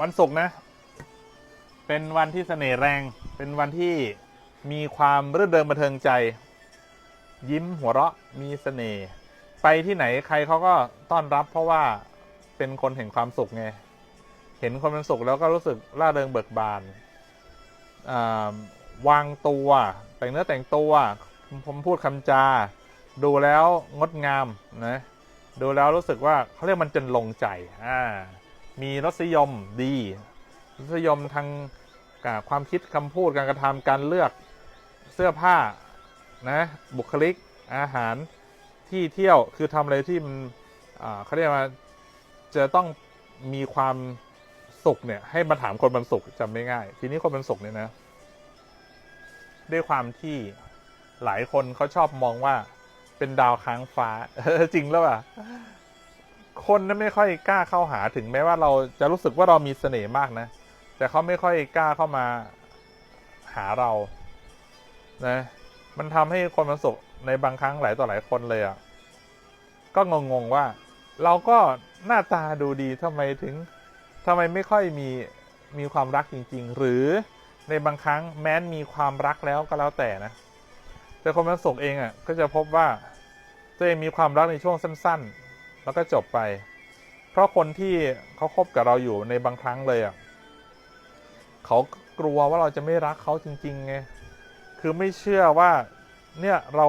วันศุกร์นะ เป็นวันที่เสน่ห์แรง เป็นวันที่มีความรื่นเริงบันเทิงใจ ยิ้มหัวเราะมีเสน่ห์ไปที่ไหนใครเขาก็ต้อนรับเพราะว่าเป็นคนแห่งความสุขไง เห็นคนเป็นสุขแล้วก็รู้สึกร่าเริงเบิกบานวางตัวแต่งเนื้อแต่งตัวผมพูดคำจา ดูแล้วงดงามนะดูแล้วรู้สึกว่าเขาเรียกมันจนลงใจอ่า มีรสนิยมดีรสนิยมทางความคิดคำพูดการกระทำการเลือกเสื้อผ้านะบุคลิกอาหารที่เที่ยวคือทำอะไรที่มันเขาเรียกว่าจะต้องมีความสุขเนี่ยให้มาถามคนบรรสุขจำไม่ง่าย ทีนี้คนบรรสุขเนี่ยนะ ด้วยความที่หลายคนเขาชอบมองว่าเป็นดาวค้างฟ้าจริงแล้วอะ คนนั้นไม่ค่อยกล้าเข้าหาถึงแม้ว่าเราจะรู้สึกว่าเรามีเสน่ห์มากนะ แต่เขาไม่ค่อยกล้าเข้ามาหาเรา นะ มันทำให้คนมันสุขในบางครั้งหลายต่อหลายคนเลยอะ่ะ ก็งงๆว่า เราก็หน้าตาดูดีทำไมถึงทำไมไม่ค่อยมีมีความรักจริง ๆ หรือในบางครั้งแม้นมีความรักแล้วก็แล้วแต่นะ แต่คนมันสุขเองอะ่ะ ก็จะพบว่าตัวเองมีความรักในช่วงสั้น ๆ แล้วก็จบไป เพราะคนที่เขาคบกับเราอยู่ในบางครั้งเลยอะเขากลัวว่าเราจะไม่รักเขาจริงๆไงคือไม่เชื่อว่าเนี่ยเรา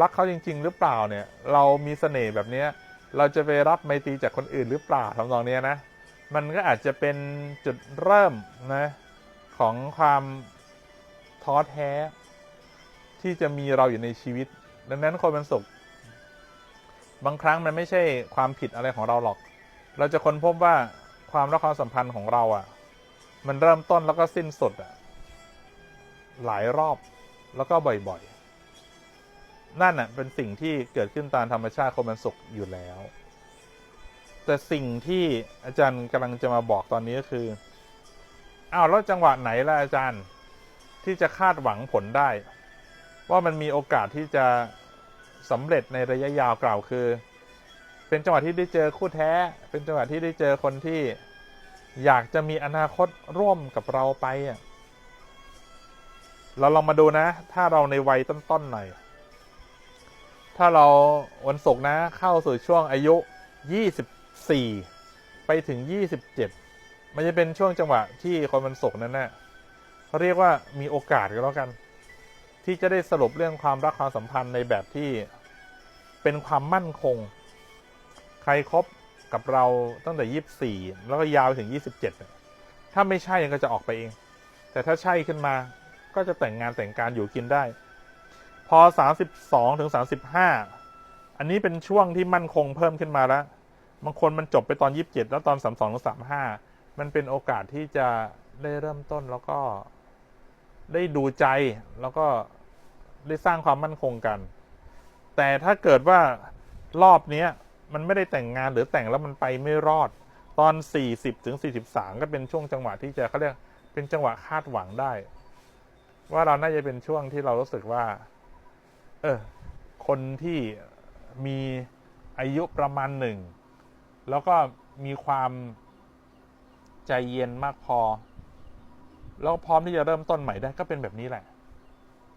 รักเขาจริง ๆ หรือเปล่าเนี่ย เรามีเสน่ห์แบบเนี้ยเราจะไปรับไมตรีจากคนอื่นหรือเปล่าทำนองเนี้ยนะ มันก็อาจจะเป็นจุดเริ่มนะของความท้อแท้ ที่จะมีเราอยู่ในชีวิต ดังนั้นคนเป็นสุข บางครั้งมันไม่ใช่ความผิดอะไรของเราหรอก เราจะค้นพบว่าความรักความสัมพันธ์ของเราอะ่ะ มันเริ่มต้นแล้วก็สิ้นสุดอะ่ะ หลายรอบแล้วก็บ่อยๆ นั่นน่ะเป็นสิ่งที่เกิดขึ้นตามธรรมชาติคนมันสุขอยู่แล้ว แต่สิ่งที่อาจารย์กำลังจะมาบอกตอนนี้ก็คืออ้าวแล้วจังหวะไหนล่ะอาจารย์ที่จะคาดหวังผลได้ ว่ามันมีโอกาสที่จะ สำเร็จในระยะยาวกล่าวคือ เป็นจังหวะที่ได้เจอคู่แท้ เป็นจังหวะที่ได้เจอคนที่อยากจะมีอนาคตร่วมกับเราไปอะเราลองมาดูนะ ถ้าเราในวัยต้นๆหน่อย ถ้าเราวันศุกร์นะ เข้าสู่ช่วงอายุ 24 ไปถึง 27 มันจะเป็นช่วงจังหวะที่คนวันศุกร์นั้นนะ่ะเขาเรียกว่ามีโอกาสกันแล้วกัน ที่จะได้สรุปเรื่องความรักความสัมพันธ์ในแบบที่เป็นความมั่นคง ใครครบกับเราตั้งแต่24แล้วก็ยาวถึง27เนี่ยถ้าไม่ใช่ก็จะออกไปเอง แต่ถ้าใช่ขึ้นมาก็จะแต่งงานแต่งการอยู่กินได้ พอ32ถึง35อันนี้เป็นช่วงที่มั่นคงเพิ่มขึ้นมาแล้วบางคนมันจบไปตอน27แล้วตอน32ถึง35มันเป็นโอกาสที่จะได้เริ่มต้นแล้วก็ ได้ดูใจแล้วก็ได้สร้างความมั่นคงกัน แต่ถ้าเกิดว่ารอบเนี้ยมันไม่ได้แต่งงานหรือแต่งแล้วมันไปไม่รอด ตอน 40ถึง43 ก็เป็นช่วงจังหวะที่จะเขาเรียกเป็นจังหวะคาดหวังได้ ว่าเราน่าจะเป็นช่วงที่เรารู้สึกว่า เออ คนที่มีอายุประมาณหนึ่ง แล้วก็มีความใจเย็นมากพอ แล้วพร้อมที่จะเริ่มต้นใหม่ได้ก็เป็นแบบนี้แหละ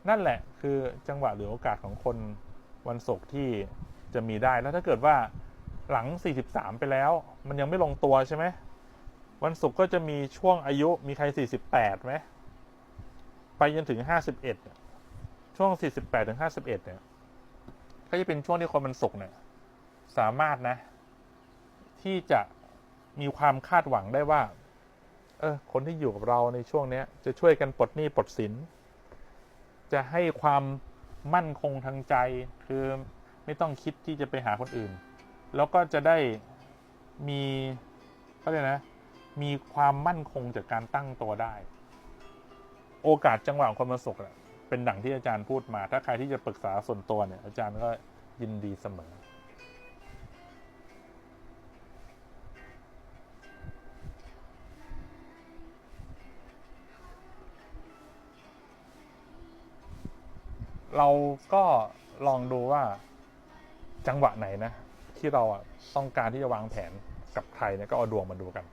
นั่นแหละคือจังหวะหรือโอกาสของคนวันศุกร์ที่จะมีได้แล้วถ้าเกิดว่าหลัง 43 ไปแล้ว มันยังไม่ลงตัวใช่ไหมวันศุกร์ก็จะมีช่วงอายุมีใคร 48ไหมไปจนถึง 51 ช่วง 48ถึง51 เนี่ยก็จะเป็นช่วงที่คนมันสุกร์เนี่ยสามารถนะ ที่จะมีความคาดหวังได้ว่า ออคนที่อยู่กับเราในช่วงเนี้ยจะช่วยกันปลดหนี้ปลดสิน จะให้ความมั่นคงทางใจคือไม่ต้องคิดที่จะไปหาคนอื่น แล้วก็จะได้มีเขาเรียกนะ มีความมั่นคงจากการตั้งตัวได้ โอกาสจังหวะของคนมาสุกอะเป็นดั่งที่อาจารย์พูดมา ถ้าใครที่จะปรึกษาส่วนตัวเนี่ยอาจารย์ก็ยินดีเสมอ เราก็ลองดูว่าจังหวะไหนนะ ที่เราอะต้องการที่จะวางแผนกับใครเนี่ยก็เอาดวงมาดูกัน